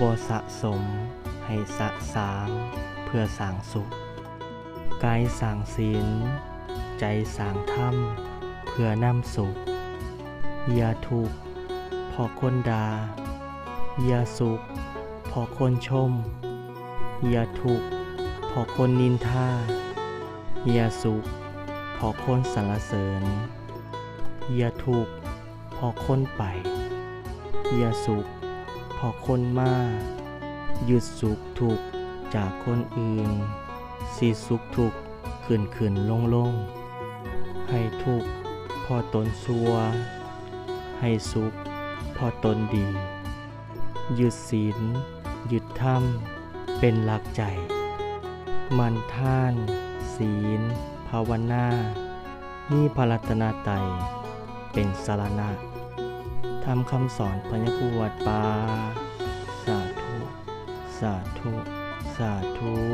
บ่สะสม ให้สะสาง เพื่อสางสุข กายสางศีล ใจสางธรรม เพื่อนำสุข อย่าทุกข์พอคนดา่าอย่าสุข พอคนชม อย่าทุกข์พอคนนินทาอย่าสุข พอคนสรรเสริญ อย่าทุกข์พอคนไป อย่าสุข พอคนมาหยุดสุขทุกจากคนอื่นสิสุขทุกข์ขึ้นขึ้นลงลงให้ทุกพอตนซัว ให้สุขพอตนดีหยุดศีลหยุดธรรม เป็นหลักใจ มันท่าน ศีล ภาวนา มีพระรัตนตรัยเป็นสารณะ ทำคำสอนพญครูวัดปาสาธุ สาธุ สาธุ